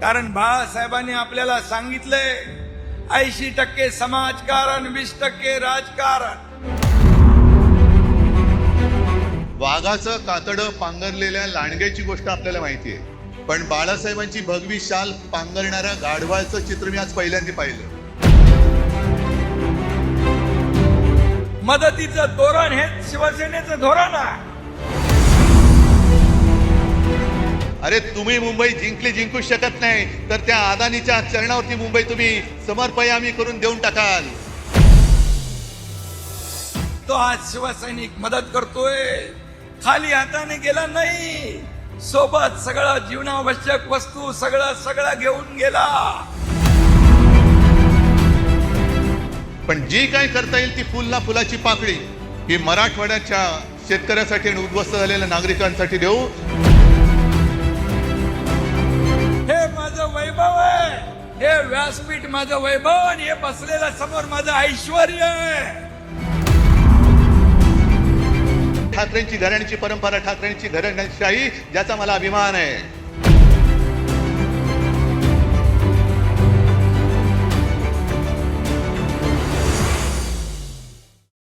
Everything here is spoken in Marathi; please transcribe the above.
कारण बाळासाहेबांनी आपल्याला सांगितलंय ऐंशी टक्के समाजकारण वीस टक्के राजकारण. वाघाचं कातडं पांघरलेल्या लांडग्याची गोष्ट आपल्याला माहिती आहे. पण बाळासाहेबांची भगवी शाल पांघरणाऱ्या गाढवाचं चित्र मी आज पहिल्यांदा पाहिलं. मदतीचं धोरण हे शिवसेनेचं धोरण आहे. अरे तुम्ही मुंबई जिंकली जिंकू शकत नाही. तर त्या अदानीच्या चरणावरती मुंबई तुम्ही समर्पयामी करून देऊन टाकाल. तो आज शिवसैनिक मदत करतोय. खाली हाताने गेला नाही. सोबत सगळं जीवनावश्यक वस्तू सगळं सगळं घेऊन गेला. पण जी काय करता येईल ती फुलना फुलाची पाकळी. ही मराठवाड्याच्या शेतकऱ्यासाठी आणि उद्ध्वस्त झालेल्या नागरिकांसाठी देऊ. हे व्यासपीठ माझं वैभव आणि हे बसलेलं समोर माझं ऐश्वर आहे ठाकरेंची घराण्याची परंपरा ठाकरेंची घराण्याशाही ज्याचा मला अभिमान आहे.